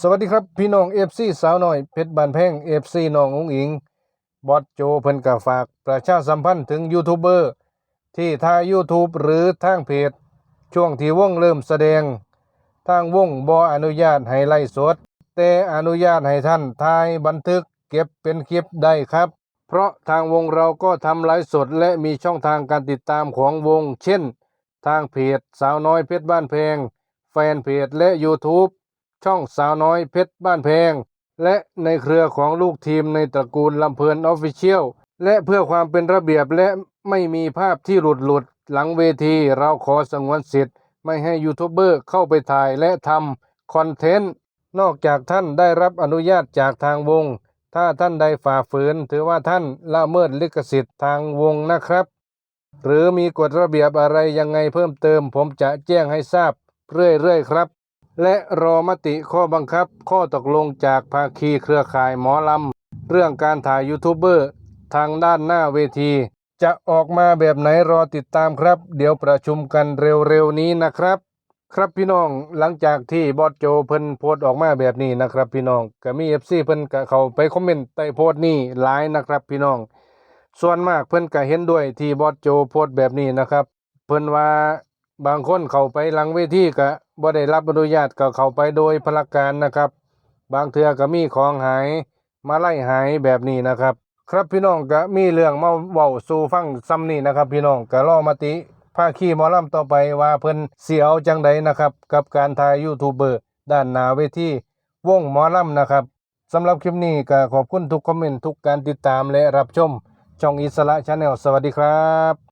สวัสดีครับพี่น้องเอฟซีสาวน้อยเพชรบานแพงเอฟซีน้องอุ้งอิง บอสโจเพิ่นก็ฝากประชาสัมพันธ์ถึงยูทูบเบอร์ที่ทาง YouTube หรือทางเพจ ช่วงที่วงเริ่มแสดง ทางวงบ่อนุญาตให้ไล่สด แต่อนุญาตให้ท่านถ่ายบันทึกเก็บเป็นคลิปได้ครับ เพราะทางวงเราก็ทำไลฟ์สดและมีช่องทางการติดตามของวง เช่น ทางเพจสาวน้อยเพชรบ้านแพง แฟนเพจและ YouTube ช่องสาวน้อยเพชรบ้านแพง และในเครือของลูกทีมในตระกูลลำเพลินออฟฟิเชียลและเพื่อความเป็นระเบียบและไม่มีภาพที่หลุดหลุดหลังเวทีเราขอสงวนสิทธิ์ ไม่ให้ยูทูบเบอร์เข้าไปถ่ายและทำคอนเทนต์ นอกจากท่านได้รับอนุญาตจากทางวง ถ้าท่านใดฝ่าฝืน ถือว่าท่านละเมิดลิขสิทธิ์ทางวงนะครับ หรือมีกฎระเบียบอะไรยังไงเพิ่มเติม ผมจะแจ้งให้ทราบเรื่อยๆครับ และรอมติข้อบังคับ ข้อตกลงจากภาคีเครือข่ายหมอลำ เรื่องการถ่ายยูทูบเบอร์ทางด้านหน้าเวที จะออกมาแบบไหนรอติดตามครับ เดี๋ยวประชุมกันเร็วๆนี้นะครับ ครับพี่น้องหลังจากที่บอสโจเพิ่นโพสต์ออกมาแบบนี้นะครับพี่น้องก็มี FC เพิ่นก็เข้าไปคอมเมนต์ใต้โพสต์นี้หลายนะครับพี่น้อง ส่วนมากเพิ่นก็เห็นด้วยที่บอสโจโพสต์แบบนี้นะครับ เพิ่นว่าบางคนเข้าไปหลังเวทีก็ บ่ได้รับอนุญาตก็เข้าไปโดยพลการนะครับ บางเทื่อก็มีของหายมาไล่หายแบบนี้นะครับ ครับพี่น้องก็มีเรื่องมาเว้าสู่ฟังซ้ำนี่นะครับ พี่น้องก็รอมติภาคีหมอลำต่อไปว่าเพิ่นเสิเอาจังใดนะครับ กับการถ่ายยูทูบเบอร์ด้านหน้าเวทีวงหมอลำนะครับสำหรับคลิปนี้ก็ขอบคุณทุกคอมเมนต์ทุกการติดตามและรับชมช่องอิสระชาแนลสวัสดีครับ